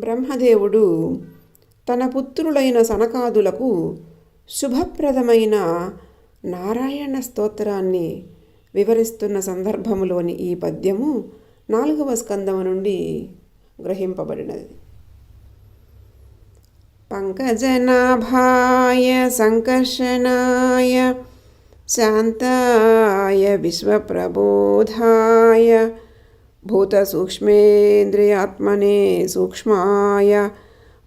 బ్రహ్మదేవుడు తన పుత్రులైన సనకాదులకు శుభప్రదమైన నారాయణ స్తోత్రాన్ని వివరిస్తున్న సందర్భములోని ఈ పద్యము నాలుగవ స్కందము నుండి గ్రహింపబడినది. పంకజనాభాయ సంకర్షణాయ శాంతాయ విశ్వప్రబోధాయ భూతసూక్ష్మేంద్రియాత్మనే సూక్ష్మాయ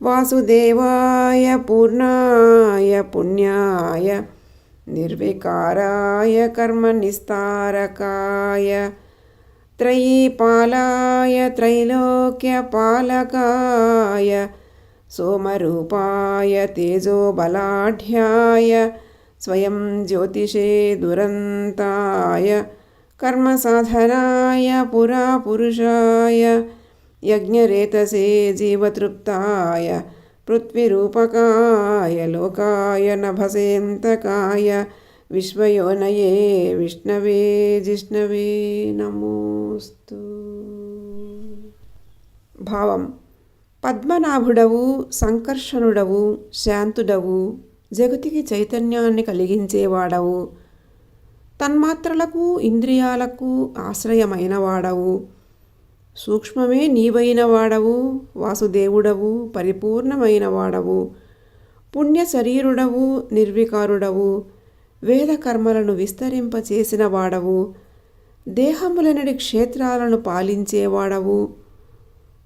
వాసుదేవాయ పూర్ణాయ పుణ్యాయ నిర్వికారాయ కర్మనిస్తారకాయ త్రయీపాలాయ త్రైలోక్యపాలకాయ सोमरूपाय तेजोबलाढ्याय स्वयं ज्योतिषे दुरन्ताय कर्मसाधनाय पुरापुरुषाय यज्ञरेतसे जीवतृप्ताय पृथ्वीरूपकाय लोकाय नभसेन्तकाय विश्वयोनये विष्णवे जिष्णवे नमोऽस्तु భావం పద్మనాభుడవు సంకర్షణుడవు శాంతుడవు జగతికి చైతన్యాన్ని కలిగించేవాడవు తన్మాత్రలకు ఇంద్రియాలకు ఆశ్రయమైనవాడవు. సూక్ష్మమే నీవైన వాడవు వాసుదేవుడవు పరిపూర్ణమైన వాడవు పుణ్య శరీరుడవు నిర్వికారుడవు. వేదకర్మలను విస్తరింపచేసిన వాడవు దేహములనడి క్షేత్రాలను పాలించేవాడవు.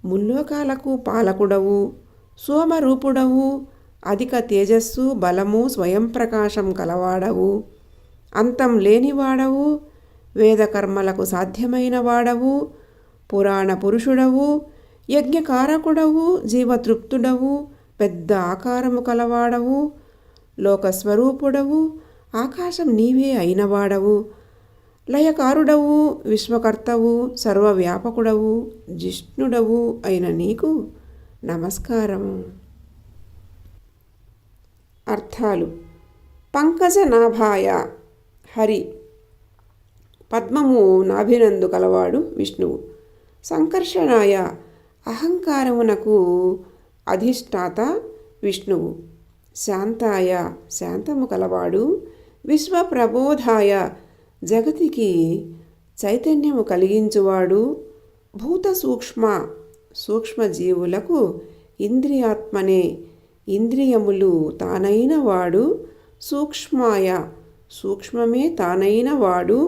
ముల్లోకాలకు పాలకుడవు. సోమరూపుడవు. అధిక తేజస్సు బలము స్వయం ప్రకాశం కలవాడవు. అంతం లేనివాడవు వేదకర్మలకు సాధ్యమైన వాడవు పురాణ పురుషుడవు యజ్ఞకారకుడవు జీవతృప్తుడవు పెద్ద ఆకారము కలవాడవు లోకస్వరూపుడవు ఆకాశం నీవే అయినవాడవు లయకారుడవు విశ్వకర్తవు సర్వవ్యాపకుడవు జిష్ణుడవు అయిన నీకు నమస్కారము అర్థాలు. పంకజ నాభాయ హరి. పద్మము నాభినందు కలవాడు విష్ణువు. సంకర్షణాయ అహంకారమునకు అధిష్టాత విష్ణువు. శాంతాయ శాంతము కలవాడు విశ్వప్రబోధాయ జగతికి చైతన్యము కలిగించువాడు భూత సూక్ష్మ సూక్ష్మజీవులకు ఇంద్రియాత్మనే ఇంద్రియములు తానైన వాడు సూక్ష్మాయ సూక్ష్మమే తానైన వాడు.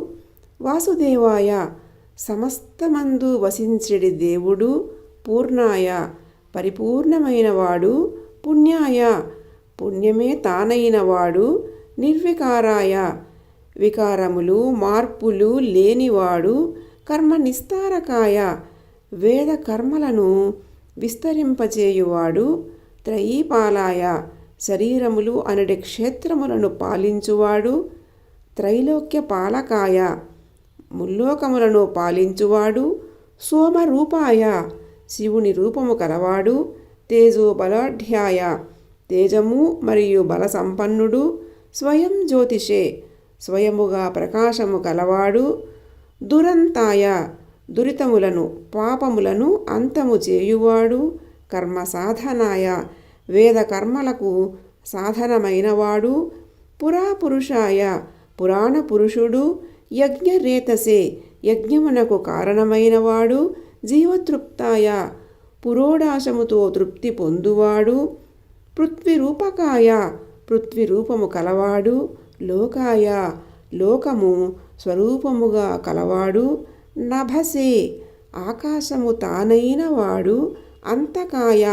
వాసుదేవాయ సమస్తమందు వసించడి దేవుడు పూర్ణాయ పరిపూర్ణమైన వాడు పుణ్యాయ పుణ్యమే తానైన వాడు నిర్వికారాయ వికారములు మార్పులు లేనివాడు కర్మ నిస్తారకాయ వేద కర్మలను విస్తరింపచేయువాడు త్రయీపాలాయ శరీరములు అనడి క్షేత్రములను పాలించువాడు. త్రైలోక్య పాలకాయ ముల్లోకములను పాలించువాడు. సోమరూపాయ శివుని రూపము కలవాడు. తేజోబలాఢ్యాయ తేజము మరియు బల సంపన్నుడు స్వయం జ్యోతిషే స్వయముగా ప్రకాశము కలవాడు. దురంతాయ దురితములను పాపములను అంతము చేయువాడు. కర్మ సాధనాయ వేద కర్మలకు సాధనమైనవాడు పురాపురుషాయ పురాణ పురుషుడు యజ్ఞరేతసే యజ్ఞమునకు కారణమైనవాడు జీవతృప్తాయ పురోడాశముతో తృప్తి పొందువాడు పృథ్వీరూపకాయ పృథ్వీరూపము కలవాడు లోకాయ లోకము స్వరూపముగా కలవాడు నభసే ఆకాశము తానైన వాడు అంతకాయ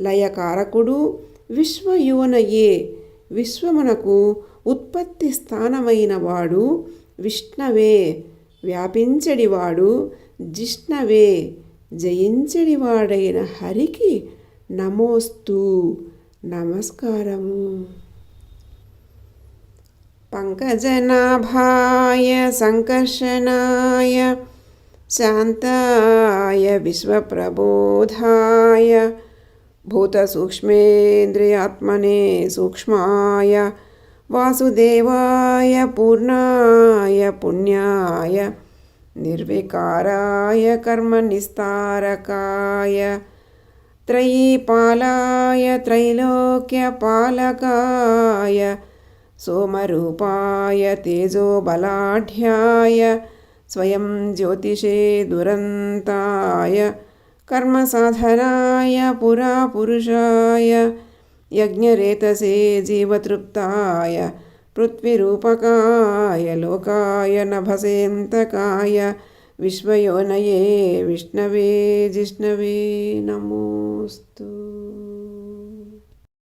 లయకారకుడు విశ్వయువనయే. విశ్వమునకు ఉత్పత్తి స్థానమైన వాడు విష్ణవే. వ్యాపించడివాడు జిష్ణవే. జయించడివాడైన హరికి నమోస్తు. నమస్కారము. పంకజనాభాయ సంకర్షణాయ శాంతాయ విశ్వప్రబోధాయ भूतसूक्ष्मेन्द्रियात्मने सूक्ष्माय वासुदेवाय पूर्णाय पुण्याय निर्विकाराय कर्मनिस्तारकाय त्रयीपालाय त्रैलोक्यपालकाय सोमरूपाय तेजोबलाढ्याय स्वयं ज्योतिषे दुरन्ताय कर्मसाधनाय पुरापुरुषाय यज्ञरेतसे जीवतृप्ताय पृथ्वीरूपकाय लोकाय नभसेन्तकाय विश्वयोनये विष्णवे जिष्णवे नमोऽस्तु।